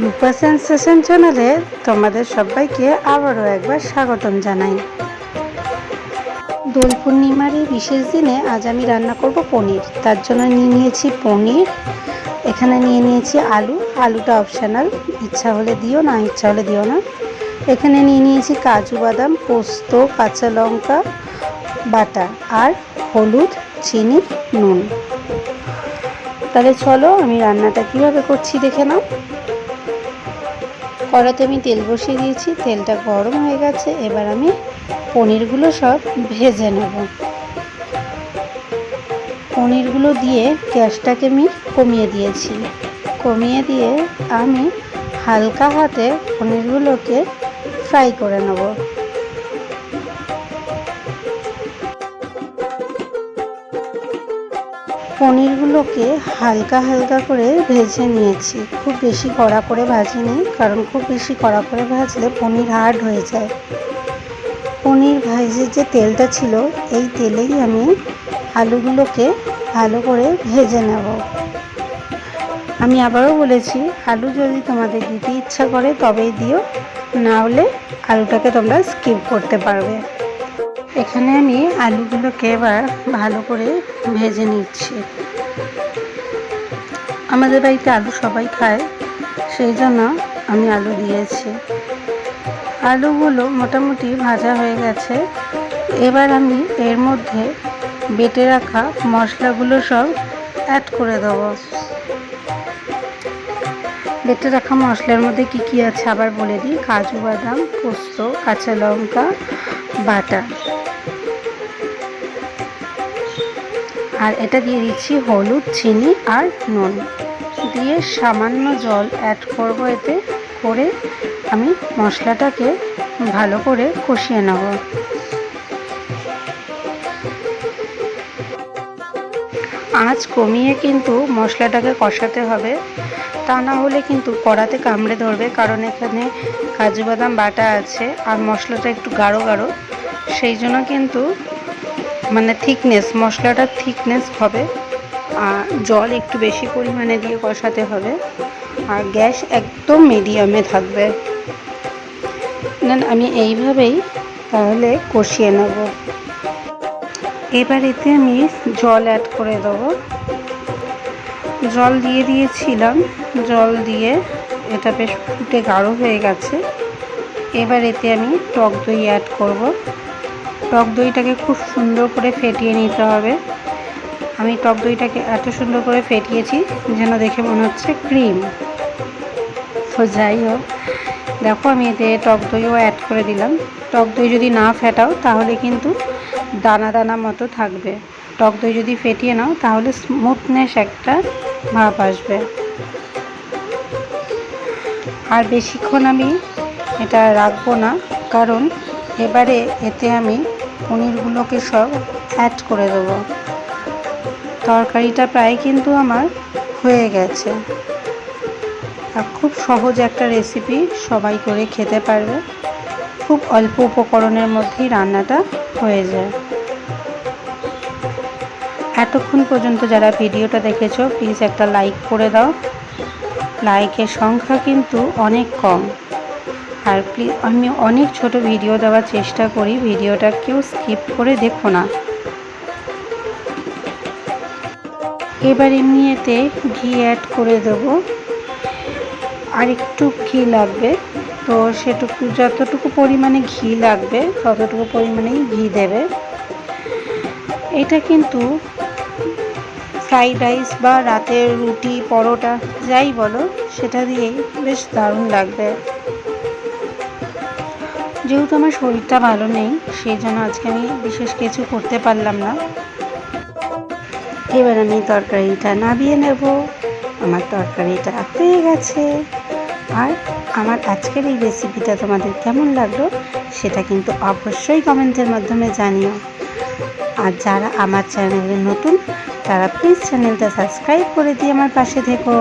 রূপা sensation চ্যানেলে তোমাদের সবাইকে আবারও একবার স্বাগতম জানাই। দোল পূর্ণিমার এই বিশেষ দিনে আজ আমি রান্না করব পনির। তার জন্য নিয়ে নিয়েছি পনির। এখানে নিয়ে নিয়েছি আলু। আলুটা অপশানাল ইচ্ছা হলে দিও না, ইচ্ছা হলে দিও না। এখানে নিয়ে নিয়েছি কাজু বাদাম, পোস্ত, কাঁচা লঙ্কা, বাটা আর হলুদ, চিনি, নুন। তাহলে চলো আমি রান্নাটা কীভাবে করছি দেখে নাও। কড়াতে আমি তেল বসিয়ে দিয়েছি, তেলটা গরম হয়ে গেছে, এবার আমি পনিরগুলো সব ভেজে নেব। পনিরগুলো দিয়ে গ্যাসটাকে আমি কমিয়ে দিয়েছি। কমিয়ে দিয়ে আমি হালকা হাতে পনিরগুলোকে ফ্রাই করে নেব। পনিরগুলোকে হালকা হালকা করে ভেজে নিয়েছি। খুব বেশি কড়া করে ভাজিনি কারণ খুব বেশি কড়া করে ভাজলে পনির হার্ড হয়ে যায়। পনির ভাজের যে তেলটা ছিল, এই তেলেই আমি আলুগুলোকে ভালো করে ভেজে নেব। আমি আবারও বলেছি, আলু যদি তোমাদের দিতে ইচ্ছা করে তবেই দিও, না হলে আলুটাকে তোমরা স্কিপ করতে পারবে। এখানে আমি আলুগুলোকে এবার ভালো করে ভেজে নিচ্ছি। আমাদের বাড়িতে আলু সবাই খায়, সেই জন্য আমি আলু দিয়েছি। আলুগুলো মোটামুটি ভাজা হয়ে গেছে। এবার আমি এর মধ্যে বেটে রাখা মশলাগুলো সব অ্যাড করে দেবো। বেটে রাখা মশলার মধ্যে কি কি আছে আবার বলে দিই? কাজু বাদাম, পোস্ত, কাঁচা লঙ্কা, বাটা। আর এটা দিয়ে দিচ্ছি হলুদ, চিনি আর নুন। দিয়ে সামান্য জল অ্যাড করব এতে করে আমি মশলাটাকে ভালো করে কষিয়ে নেব। আঁচ কমিয়ে কিন্তু মশলাটাকে কষাতে হবে। তা না হলে কিন্তু কড়াতে কামড়ে ধরবে, কারণ এখানে কাজু বাদাম বাটা আছে আর মশলাটা একটু গাঢ় গাঢ়। সেই জন্য কিন্তু মানে থিকনেস মশলাটার থিকনেস হবে, আর জল একটু বেশি পরিমাণে দিয়ে কষাতে হবে, আর গ্যাস একদম মিডিয়ামে থাকবে। আমি এইভাবেই তাহলে কষিয়ে নেব। এবার এতে আমি জল অ্যাড করে দেবো। জল দিয়ে দিয়েছিলাম, জল দিয়ে এটা বেশ ফুটে গাঢ় হয়ে গেছে। এবার এতে আমি টক দই অ্যাড করব। টক দইটাকে খুব সুন্দর করে ফেটিয়ে নিতে হবে। আমি টক দইটাকে এত সুন্দর করে ফেটিয়েছি যেন দেখে মনে হচ্ছে ক্রিম। তো যাই হোক, দেখো আমি এতে টক দইও অ্যাড করে দিলাম। টক দই যদি না ফেটাও তাহলে কিন্তু দানা দানা মতো থাকবে। টক দই যদি ফেটিয়ে নাও তাহলে স্মুথনেস একটা ভাব আসবে। আর বেশিক্ষণ আমি এটা রাখব না, কারণ এবারে এতে আমি পনিরগুলোকে সব অ্যাড করে দেবো। তরকারিটা প্রায় কিন্তু আমার হয়ে গেছে। আর খুব সহজ একটা রেসিপি সবাই করে খেতে পারবে। খুব অল্প উপকরণের মধ্যেই রান্নাটা হয়ে যায়। এতক্ষণ পর্যন্ত যারা ভিডিওটা দেখেছ প্লিজ একটা লাইক করে দাও। লাইকের সংখ্যা কিন্তু অনেক কম। আর প্লিজ আমি অনেক ছোট ভিডিও দেওয়ার চেষ্টা করি ভিডিওটা কেউ স্কিপ করে দেখো না। এবার এমনি এতে ঘি অ্যাড করে দেবো। আর একটু ঘি লাগবে, তো সেটুকু, যতটুকু পরিমাণে ঘি লাগবে, ততটুকু পরিমাণেই ঘি দেবে। এটা কিন্তু ফ্রাইড রাইস বা রাতের রুটি, পরোটা, যাই বলো, সেটা দিয়েই বেশ দারুণ লাগবে। যেহেতু আমার শরীরটা ভালো নেই, সেই জন্য আজকে আমি বিশেষ কিছু করতে পারলাম না। এবার আমি তরকারিটা নাবিয়ে নেব। আমার তরকারিটা হয়ে গেছে। আর আমার আজকের এই রেসিপিটা তোমাদের কেমন লাগল, সেটা কিন্তু অবশ্যই কমেন্টের মাধ্যমে জানিও। আর যারা আমার চ্যানেলে নতুন, তারা প্লিজ চ্যানেলটা সাবস্ক্রাইব করে দিয়ে আমার পাশে থেকো।